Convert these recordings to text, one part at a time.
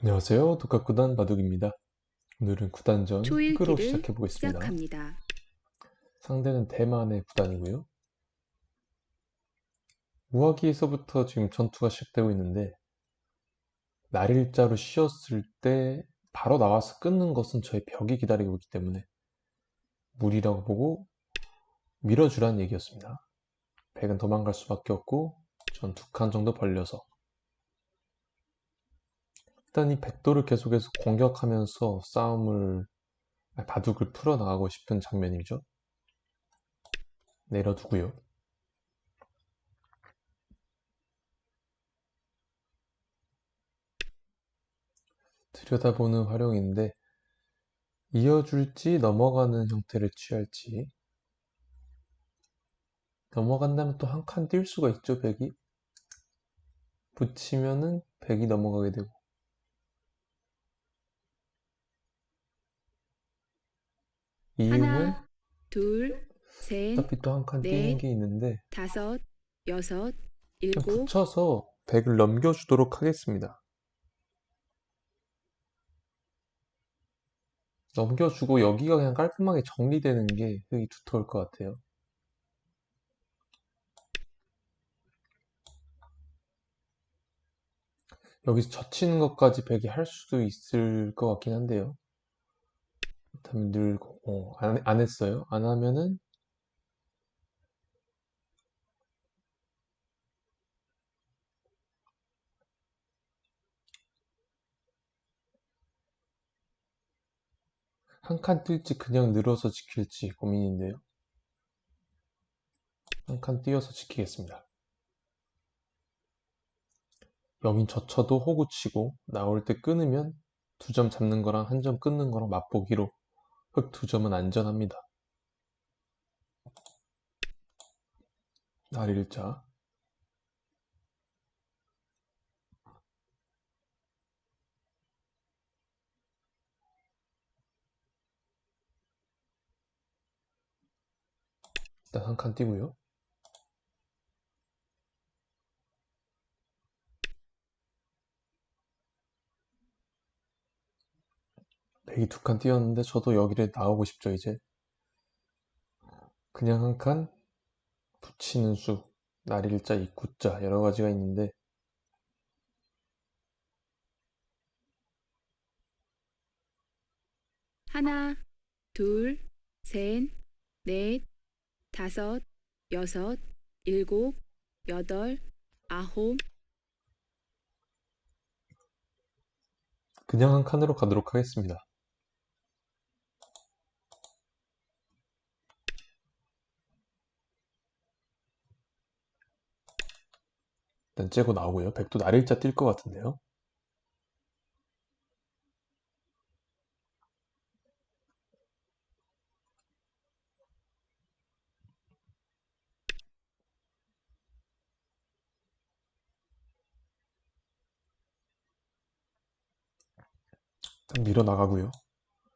안녕하세요. 독학구단 바둑입니다. 오늘은 구단전 흑으로 초읽기를 시작해 보겠습니다. 시작합니다. 상대는 대만의 구단이고요. 무화기에서부터 지금 전투가 시작되고 있는데 날일자로 쉬었을 때 바로 나와서 끊는 것은 저의 벽이 기다리고 있기 때문에 무리라고 보고 밀어주라는 얘기였습니다. 백은 도망갈 수밖에 없고 전 두 칸 정도 벌려서 일단 이 백도를 계속해서 공격하면서 싸움을 아니, 바둑을 풀어나가고 싶은 장면이죠. 내려두고요. 들여다보는 활용인데 이어줄지 넘어가는 형태를 취할지 넘어간다면 또 한 칸 뛸 수가 있죠, 백이. 붙이면은 백이 넘어가게 되고 이유는 하나, 둘, 셋, 어차피 또 한칸 넷, 뛰는 게 있는데 다섯, 여섯, 좀 일곱, 붙여서 100을 넘겨주도록 하겠습니다. 넘겨주고 여기가 그냥 깔끔하게 정리되는 게 흙이 두터울 것 같아요. 여기서 젖히는 것까지 100이 할 수도 있을 것 같긴 한데요. 그렇다면 늘고 어, 안, 안 했어요. 안 하면은 한 칸 뛸지 그냥 늘어서 지킬지 고민인데요. 한 칸 띄어서 지키겠습니다. 여긴 젖혀도 호구 치고 나올 때 끊으면 두 점 잡는 거랑 한 점 끊는 거랑 맛보기로 흑두 점은 안전합니다. 날 일자 일단 한 칸 띄고요. 백이 두칸 띄었는데 저도 여기를 나오고 싶죠 이제. 그냥 한 칸 붙이는 수 날일자 입구자 여러 가지가 있는데. 하나, 둘, 셋, 넷, 다섯, 여섯, 일곱, 여덟, 아홉, 그냥 한 칸으로 가도록 하겠습니다. 일단 째고 나오고요. 백도 날일자 뛸 것 같은데요. 일단 밀어 나가고요.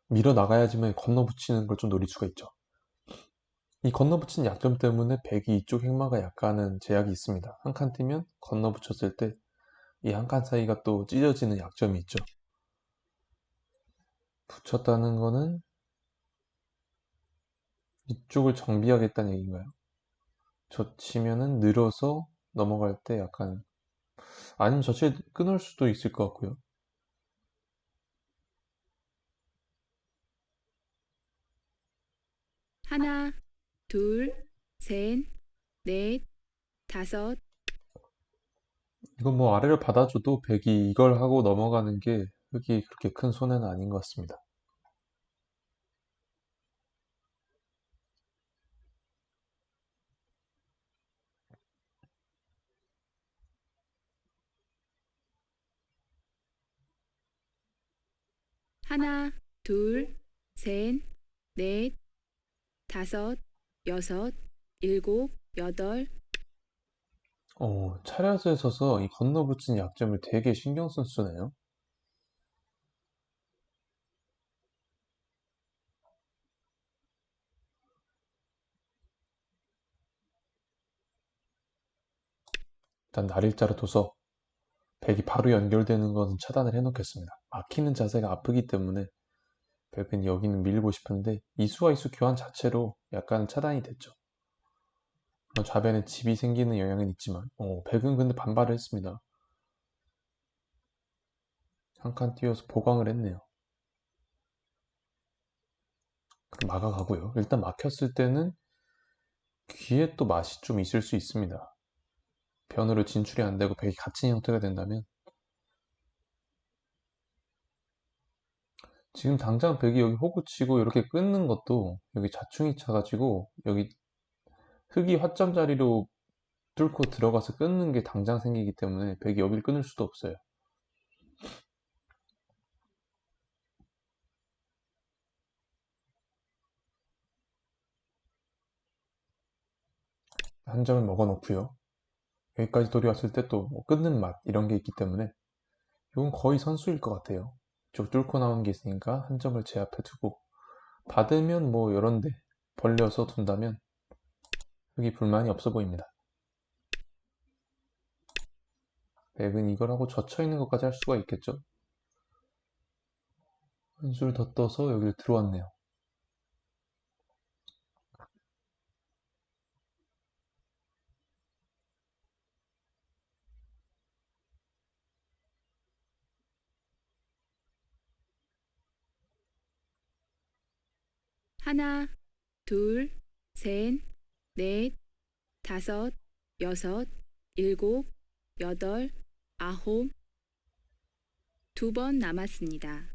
밀어 나가야지만 건너 붙이는 걸 좀 노릴 수가 있죠. 이 건너붙이는 약점 때문에 백이 이쪽 행마가 약간은 제약이 있습니다. 한 칸 뛰면 건너붙였을 때 이 한 칸 사이가 또 찢어지는 약점이 있죠. 붙였다는 거는 이쪽을 정비하겠다는 얘기인가요? 젖히면은 늘어서 넘어갈 때 약간 아니면 젖을 끊을 수도 있을 것 같고요. 하나, 둘, 셋, 넷, 다섯, 이건 뭐 아래를 받아줘도 백이 이걸 하고 넘어가는 게 흙이 그렇게 큰 손해는 아닌 것 같습니다. 하나, 둘, 셋, 넷, 다섯, 여섯, 일곱, 여덟, 어, 차렷에 서서 이 건너붙인 약점을 되게 신경 쓴 쓰네요. 일단 날일자로 둬서 백이 바로 연결되는 것은 차단을 해놓겠습니다. 막히는 자세가 아프기 때문에 백은 여기는 밀고 싶은데 이수와 이수 교환 자체로 약간 차단이 됐죠. 좌변에 집이 생기는 영향은 있지만 어, 백은 근데 반발을 했습니다. 한 칸 띄워서 보강을 했네요. 그럼 막아가고요. 일단 막혔을 때는 귀에 또 맛이 좀 있을 수 있습니다. 변으로 진출이 안 되고 백이 갇힌 형태가 된다면 지금 당장 백이 여기 호구 치고 이렇게 끊는 것도 여기 자충이 차가지고 여기 흙이 화점 자리로 뚫고 들어가서 끊는 게 당장 생기기 때문에 백이 여기를 끊을 수도 없어요. 한 점을 먹어 놓고요. 여기까지 돌이 왔을 때또뭐 끊는 맛 이런 게 있기 때문에 이건 거의 선수일 것 같아요. 쭉 뚫고 나온 게 있으니까 한 점을 제 앞에 두고 받으면 뭐 이런데 벌려서 둔다면 여기 불만이 없어 보입니다. 백은 이걸 하고 젖혀 있는 것까지 할 수가 있겠죠. 한 줄 더 떠서 여기를 들어왔네요. 하나, 둘, 셋, 넷, 다섯, 여섯, 일곱, 여덟, 아홉. 두 번 남았습니다.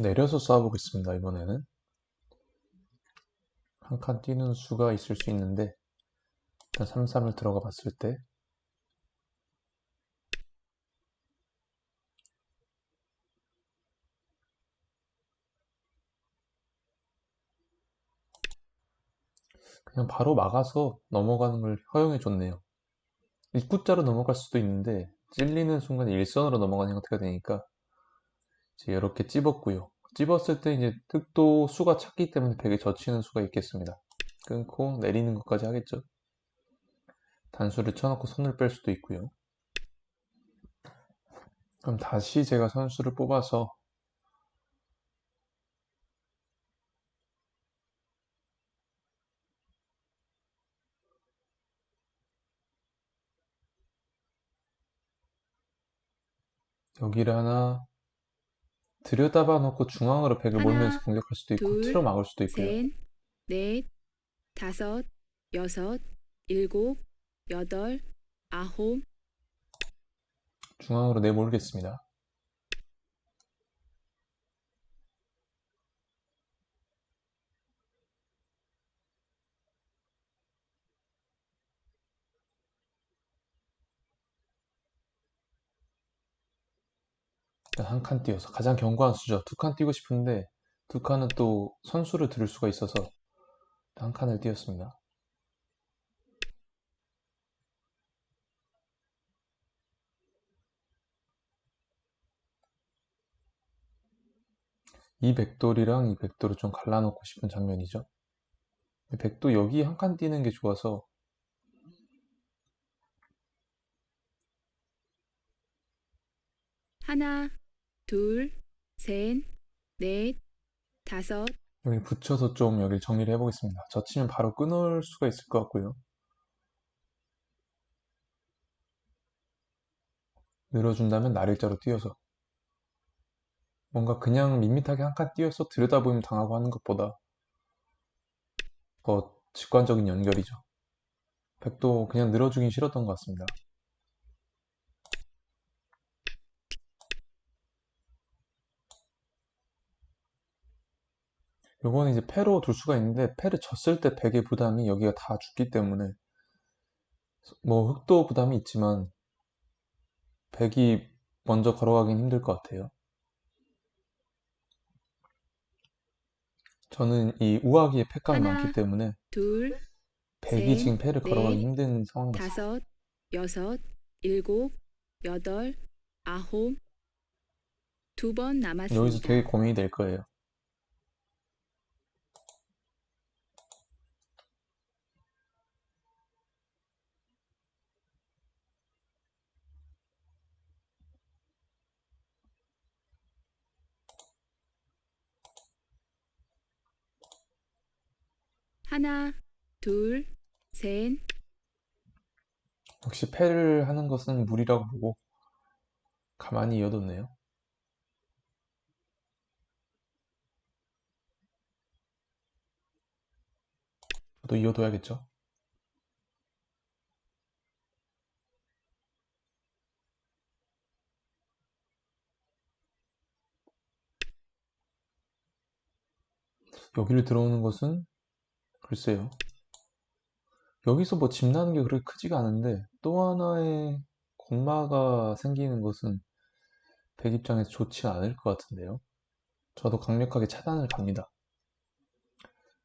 내려서 쏴보겠습니다. 이번에는 한 칸 뛰는 수가 있을 수 있는데 일단 3, 3을 들어가 봤을 때 그냥 바로 막아서 넘어가는 걸 허용해 줬네요. 입구자로 넘어갈 수도 있는데 찔리는 순간 일선으로 넘어가는 형태가 되니까 이제 이렇게 찝었고요. 찝었을 때 이제 흙도 수가 찼기 때문에 벽에 젖히는 수가 있겠습니다. 끊고 내리는 것까지 하겠죠. 단수를 쳐놓고 손을 뺄 수도 있고요. 그럼 다시 제가 선수를 뽑아서 여기를 하나 들여다봐 놓고 중앙으로 백을 하나, 몰면서 공격할 수도 있고 둘, 틀어 막을 수도 있고요. 셋, 넷, 다섯, 여섯, 일곱, 여덟, 아홉. 중앙으로 내몰겠습니다. 한 칸 띄어서 가장 견고한 수죠. 두 칸 띄고 싶은데 두 칸은 또 선수를 들을 수가 있어서 한 칸을 띄었습니다. 이 백돌이랑 이 백돌을 좀 갈라놓고 싶은 장면이죠. 백도 여기 한 칸 띄는 게 좋아서 하나, 둘, 셋, 넷, 다섯, 여기 붙여서 좀 여기를 정리를 해보겠습니다. 젖히면 바로 끊을 수가 있을 것 같고요. 늘어준다면 날일자로 띄어서 뭔가 그냥 밋밋하게 한 칸 띄어서 들여다보면 당하고 하는 것보다 더 직관적인 연결이죠. 백도 그냥 늘어주긴 싫었던 것 같습니다. 요거는 이제 패로 둘 수가 있는데 패를 졌을 때 백의 부담이 여기가 다 죽기 때문에 뭐 흑도 부담이 있지만 백이 먼저 걸어가긴 힘들 것 같아요. 저는 이 우아기에 패감이 하나, 많기 때문에 둘, 백이 셋, 지금 패를 걸어가기 넷, 힘든 상황입니다. 다섯, 여섯, 일곱, 여덟, 아홉. 두번 여기서 남았습니다. 되게 고민이 될 거예요. 하나, 둘, 셋, 역시 패를 하는 것은 무리라고 보고 가만히 이어뒀네요. 저도 이어둬야겠죠. 여기를 들어오는 것은 글쎄요. 여기서 뭐 집 나는 게 그렇게 크지가 않은데 또 하나의 건마가 생기는 것은 백 입장에서 좋지 않을 것 같은데요. 저도 강력하게 차단을 갑니다.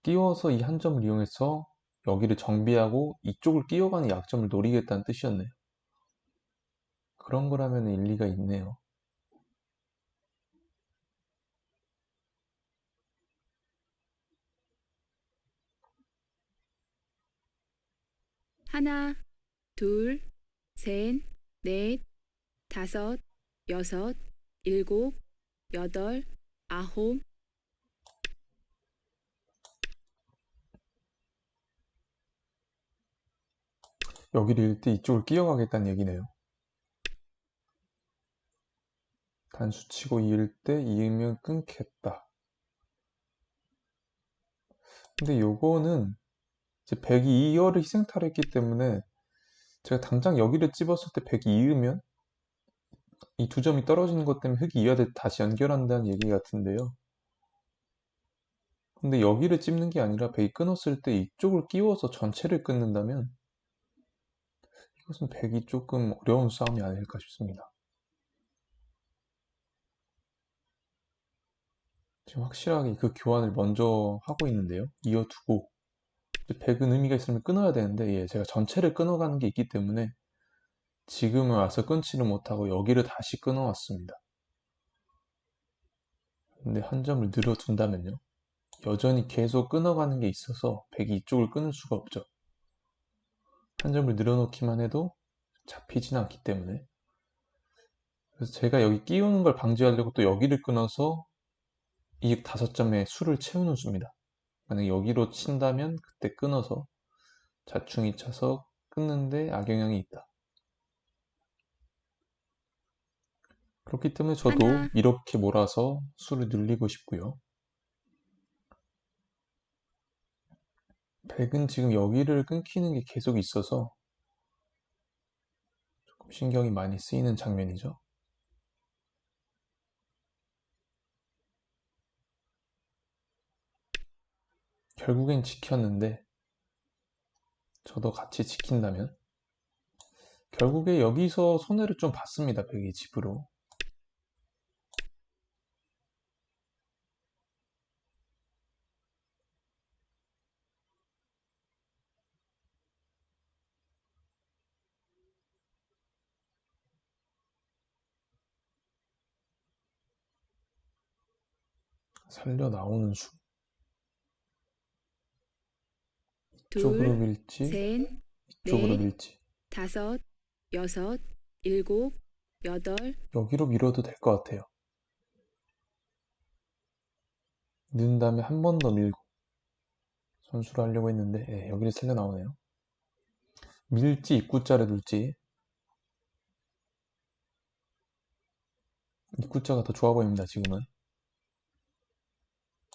끼워서 이 한 점을 이용해서 여기를 정비하고 이쪽을 끼워가는 약점을 노리겠다는 뜻이었네요. 그런 거라면 일리가 있네요. 하나, 둘, 셋, 넷, 다섯, 여섯, 일곱, 여덟, 아홉, 여기를 잃때 이쪽을 끼워가겠다는 얘기네요. 단수 치고 이을 때 이으면 끊겠다. 근데 요거는 이 제 백이 2열을 희생타로 했기 때문에 제가 당장 여기를 찝었을 때 백이 이으면 이 두 점이 떨어지는 것 때문에 흙이 이어를 다시 연결한다는 얘기 같은데요. 근데 여기를 찝는 게 아니라 백이 끊었을 때 이쪽을 끼워서 전체를 끊는다면 이것은 백이 조금 어려운 싸움이 아닐까 싶습니다. 지금 확실하게 그 교환을 먼저 하고 있는데요. 이어두고 백은 의미가 있으면 끊어야 되는데 예, 제가 전체를 끊어가는 게 있기 때문에 지금은 와서 끊지를 못하고 여기를 다시 끊어왔습니다. 근데 한 점을 늘어둔다면요. 여전히 계속 끊어가는 게 있어서 백이 이쪽을 끊을 수가 없죠. 한 점을 늘어놓기만 해도 잡히진 않기 때문에 그래서 제가 여기 끼우는 걸 방지하려고 또 여기를 끊어서 이 다섯 점의 수를 채우는 수입니다. 만약 여기로 친다면 그때 끊어서 자충이 차서 끊는데 악영향이 있다. 그렇기 때문에 저도 하나. 이렇게 몰아서 수를 늘리고 싶고요. 백은 지금 여기를 끊기는 게 계속 있어서 조금 신경이 많이 쓰이는 장면이죠. 결국엔 지켰는데 저도 같이 지킨다면 결국에 여기서 손해를 좀 봤습니다. 백이 집으로. 살려 나오는 수. 이쪽으로 둘, 밀지, 셋, 이쪽으로 넷, 밀지. 다섯, 여섯, 일곱, 여덟, 여기로 밀어도 될 것 같아요. 넣은 다음에 한 번 더 밀고 선수를 하려고 했는데 예, 여기를 살려 나오네요. 밀지 입구자를 둘지 입구자가 더 좋아 보입니다. 지금은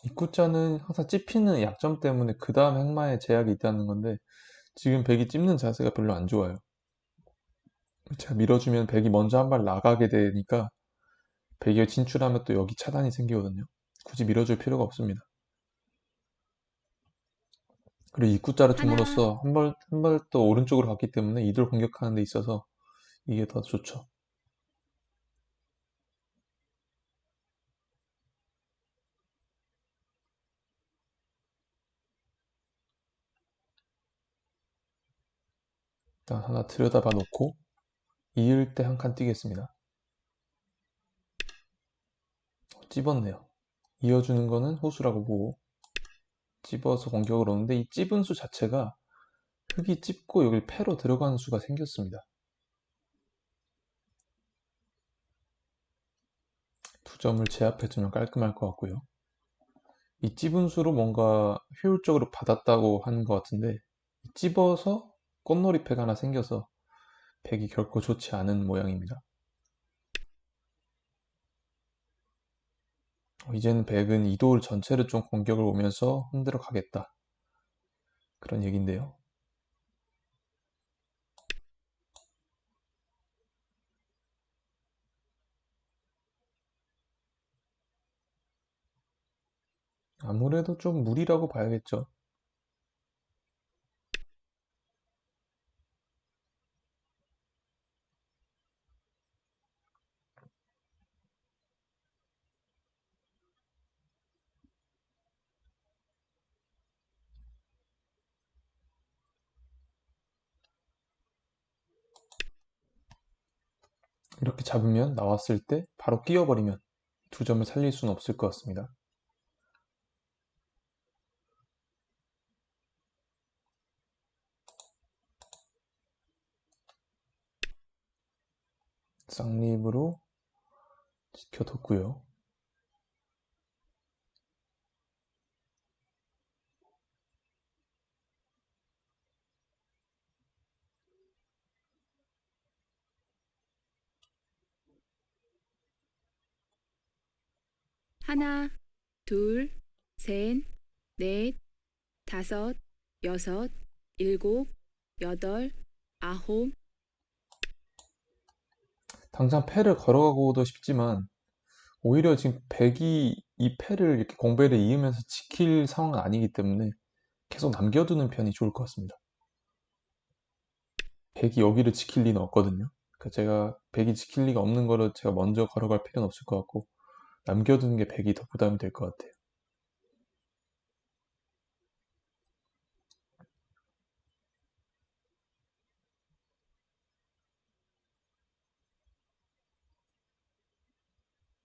입구자는 항상 찝히는 약점 때문에 그 다음 행마에 제약이 있다는 건데 지금 백이 찝는 자세가 별로 안 좋아요. 제가 밀어주면 백이 먼저 한 발 나가게 되니까 백이 진출하면 또 여기 차단이 생기거든요. 굳이 밀어줄 필요가 없습니다. 그리고 입구자를. 둠으로써 한 발, 한발더 오른쪽으로 갔기 때문에 이들 공격하는 데 있어서 이게 더 좋죠. 일단 하나 들여다봐 놓고 이을 때 한칸 뛰겠습니다. 찝었네요. 이어주는 거는 호수라고 보고 찝어서 공격을 오는데 이 찝은 수 자체가 흙이 찝고 여기 패로 들어가는 수가 생겼습니다. 두 점을 제압해주면 깔끔할 것 같고요. 이 찝은 수로 뭔가 효율적으로 받았다고 하는 것 같은데 찝어서 꽃놀이패가 하나 생겨서 백이 결코 좋지 않은 모양입니다. 어, 이제는 백은 이도울 전체를 좀 공격을 오면서 흔들어 가겠다. 그런 얘기인데요. 아무래도 좀 무리라고 봐야겠죠. 이렇게 잡으면 나왔을 때 바로 끼워버리면 두 점을 살릴 수는 없을 것 같습니다. 쌍립으로 지켜뒀고요. 하나, 둘, 셋, 넷, 다섯, 여섯, 일곱, 여덟, 아홉, 당장 패를 걸어가고도 싶지만 오히려 지금 백이 이 패를 이렇게 공배를 이으면서 지킬 상황은 아니기 때문에 계속 남겨두는 편이 좋을 것 같습니다. 백이 여기를 지킬 리는 없거든요. 그러니까 제가 백이 지킬 리가 없는 거를 제가 먼저 걸어갈 필요는 없을 것 같고 남겨두는 게 백이 더 부담이 될 것 같아요.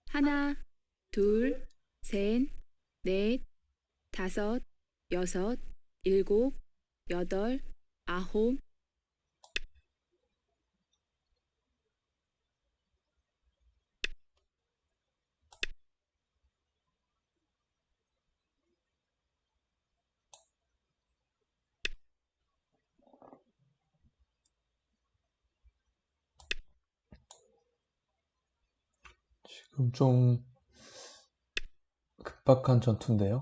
하나, 둘, 셋, 넷, 다섯, 여섯, 일곱, 여덟, 아홉, 지금 좀 급박한 전투인데요.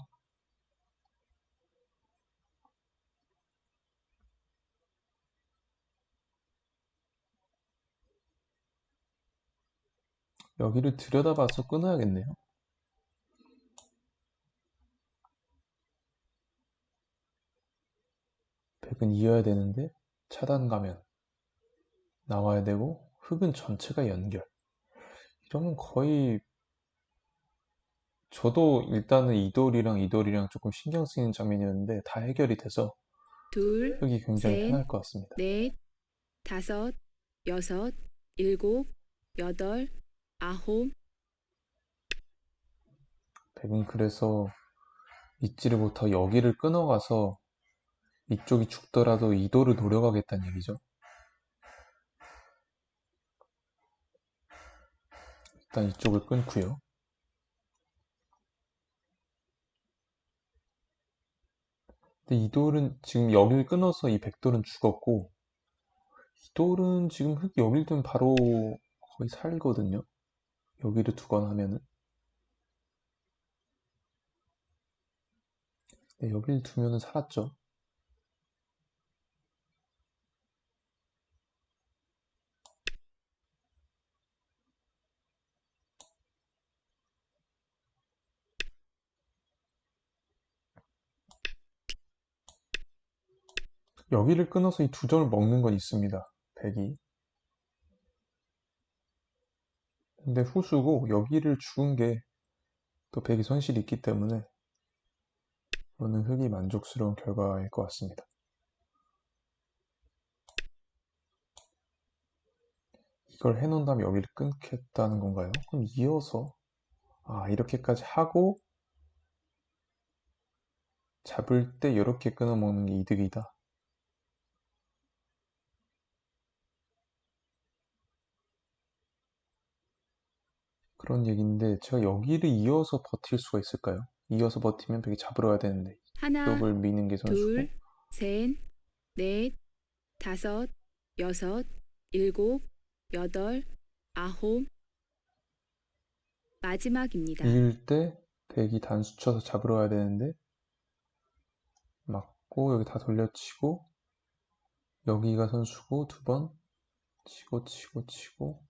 여기를 들여다봐서 끊어야겠네요. 백은 이어야 되는데 차단 가면 나와야 되고 흙은 전체가 연결. 이러면 거의 저도 일단은 이돌이랑 이돌이랑 조금 신경 쓰이는 장면이었는데 다 해결이 돼서 둘, 흙이 굉장히 셋, 편할 것 같습니다. 넷, 다섯, 여섯, 일곱, 여덟, 아홉, 백은 그래서 잊지를 못하고 여기를 끊어가서 이쪽이 죽더라도 이도를 노려가겠다는 얘기죠. 일단 이쪽을 끊고요. 근데 이 돌은 지금 여길 끊어서 이 백돌은 죽었고 이 돌은 지금 흙 여길 두면 바로 거의 살거든요. 여기를 두거나 하면은 네, 여길 두면은 살았죠. 여기를 끊어서 이 두 점을 먹는 건 있습니다. 백이. 근데 후수고 여기를 죽은 게또 백이 손실이 있기 때문에 이거는 흙이 만족스러운 결과일 것 같습니다. 이걸 해놓은 다음에 여기를 끊겠다는 건가요? 그럼 이어서 아 이렇게까지 하고 잡을 때 이렇게 끊어먹는 게 이득이다. 그런 얘기인데 제가 여기를 이어서 버틸 수가 있을까요? 이어서 버티면 백이 잡으러 와야 되는데 하나, 이쪽을 미는 게 선수고 둘, 셋, 넷, 다섯, 여섯, 일곱, 여덟, 아홉. 마지막입니다. 이길 때 백이 단수 쳐서 잡으러 와야 되는데 맞고 여기 다 돌려치고 여기가 선수고 두 번 치고 치고 치고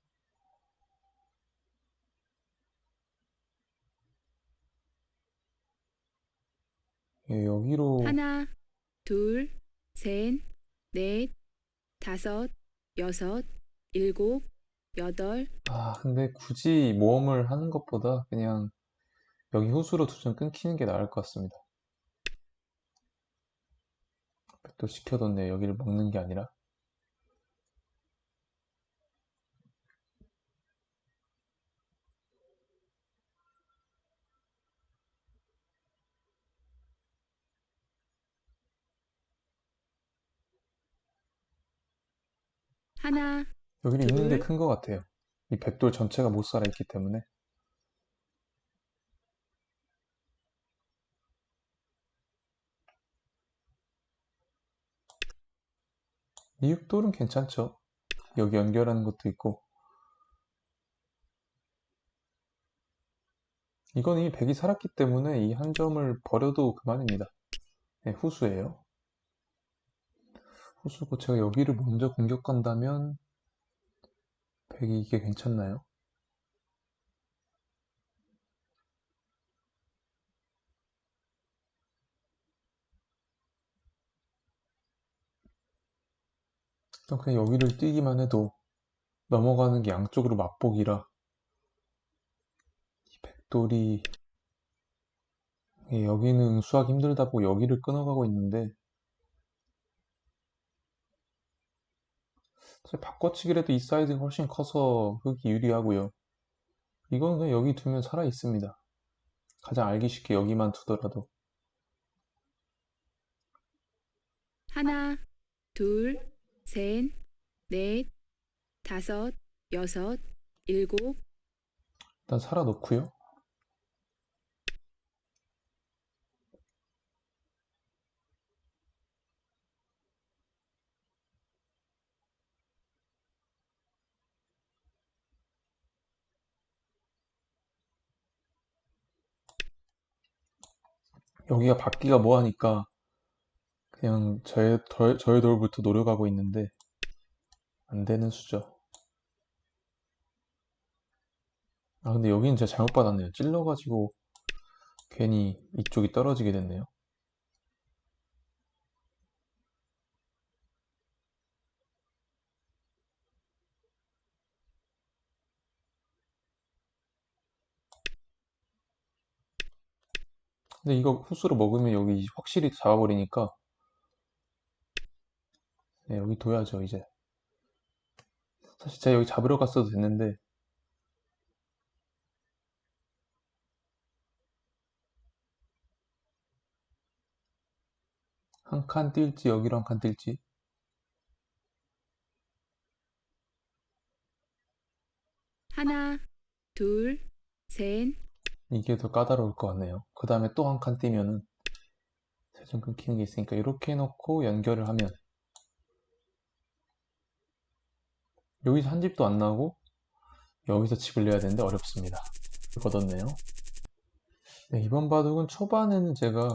예, 여기로 하나, 둘, 셋, 넷, 다섯, 여섯, 일곱, 여덟. 아 근데 굳이 모험을 하는 것보다 그냥 여기 호수로 두 점 끊기는 게 나을 것 같습니다. 또 시켜뒀네요. 여기를 먹는 게 아니라. 하나, 여기는 둘. 있는데 큰것 같아요. 이 백돌 전체가 못 살아 있기 때문에. 이 육돌은 괜찮죠. 여기 연결하는 것도 있고. 이건 이미 백이 살았기 때문에 이 한 점을 버려도 그만입니다. 네, 후수예요. 후수고 제가 여기를 먼저 공격한다면 백이 이게 괜찮나요? 그냥 여기를 뛰기만 해도 넘어가는 게 양쪽으로 맛보기라 이 백돌이 예, 여기는 수하기 힘들다고 여기를 끊어가고 있는데 사실 바꿔치기라도 이 사이즈가 훨씬 커서 흙이 유리하고요. 이건 그냥 여기 두면 살아 있습니다. 가장 알기 쉽게 여기만 두더라도 하나, 둘, 셋, 넷, 다섯, 여섯, 일곱. 일단 살아 놓고요. 여기가 받기가 뭐하니까 그냥 저의, 저- 저의 돌부터 노려가고 있는데 안 되는 수죠. 아 근데 여기는 제가 잘못 받았네요. 찔러가지고 괜히 이쪽이 떨어지게 됐네요. 근데 이거 후수로 먹으면 여기 확실히 잡아버리니까. 네, 여기 둬야죠 이제. 사실 제가 여기 잡으러 갔어도 됐는데. 한 칸 뛸지 여기로 한 칸 뛸지. 하나, 둘, 셋, 이게 더 까다로울 것 같네요. 그 다음에 또 한 칸 뛰면은 세점 끊기는 게 있으니까 이렇게 해놓고 연결을 하면 여기서 한 집도 안 나오고 여기서 집을 내야 되는데 어렵습니다. 걷었네요. 네, 이번 바둑은 초반에는 제가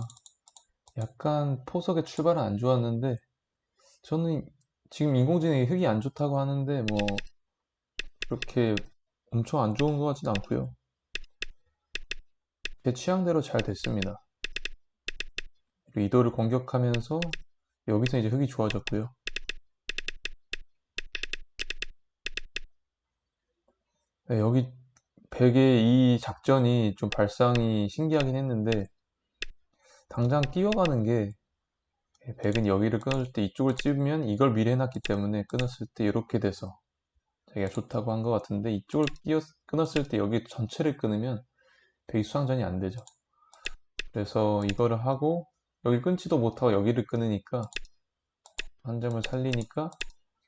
약간 포석의 출발은 안 좋았는데 저는 지금 인공지능이 흙이 안 좋다고 하는데 뭐 그렇게 엄청 안 좋은 것 같진 않고요 제 취향대로 잘 됐습니다. 이도를 공격하면서 여기서 이제 흙이 좋아졌고요. 네, 여기 백의 이 작전이 좀 발상이 신기하긴 했는데 당장 뛰어가는 게 백은 여기를 끊을 때 이쪽을 찝으면 이걸 미리 해놨기 때문에 끊었을 때 이렇게 돼서 자기가 좋다고 한 것 같은데 이쪽을 끼어 끊었을 때 여기 전체를 끊으면 백이 수상전이 안 되죠. 그래서 이거를 하고 여기 끊지도 못하고 여기를 끊으니까 한 점을 살리니까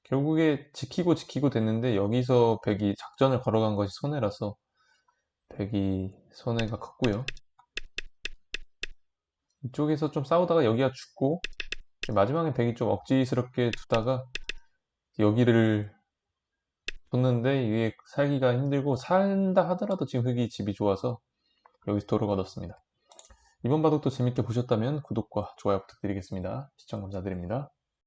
결국에 지키고 지키고 됐는데 여기서 백이 작전을 걸어간 것이 손해라서 백이 손해가 컸고요. 이쪽에서 좀 싸우다가 여기가 죽고 마지막에 백이 좀 억지스럽게 두다가 여기를 뒀는데 이게 살기가 힘들고 산다 하더라도 지금 흙이 집이 좋아서 여기서 도로가 얻었습니다. 이번 바둑도 재밌게 보셨다면 구독과 좋아요 부탁드리겠습니다. 시청 감사드립니다.